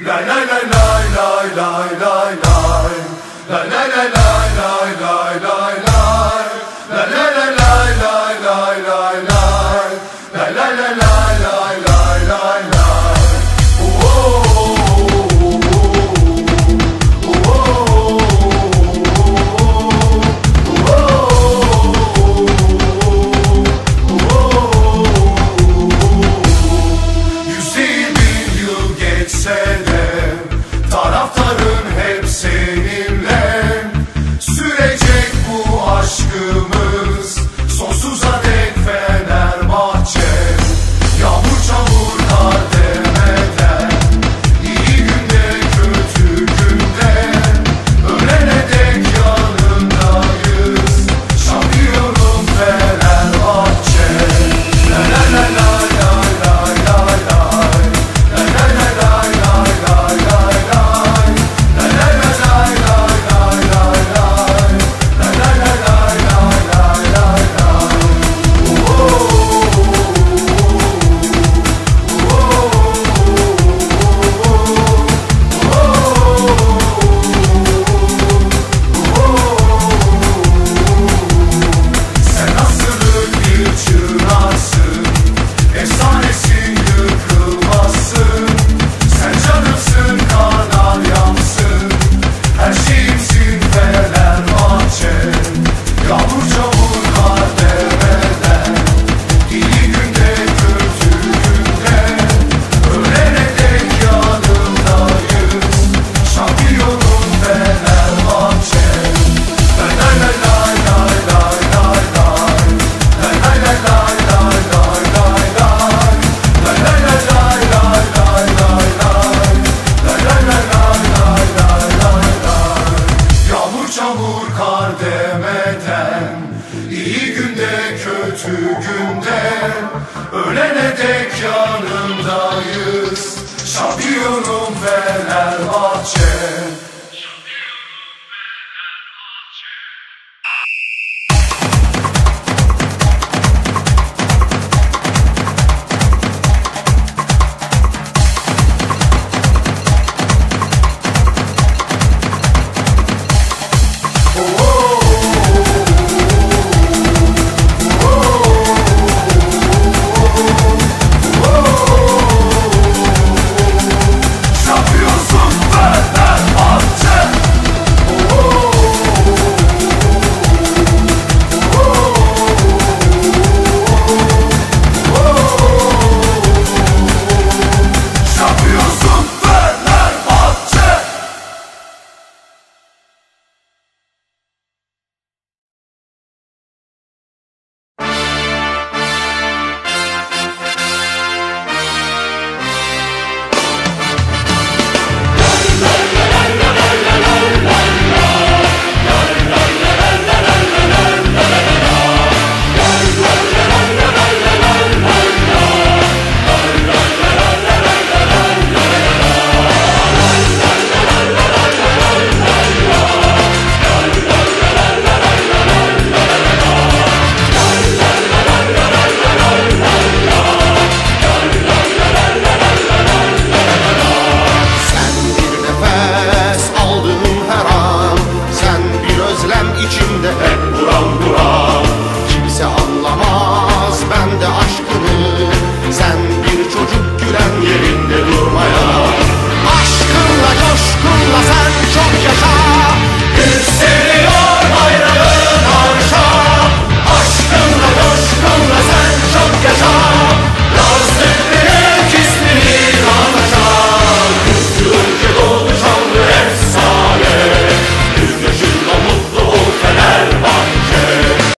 Nein, nein, nein, nein, nein, nein, nein, nein, nein, nein, nein, nein, nein, Ölene dek yanındayız Şampiyonum Fenerbahçe.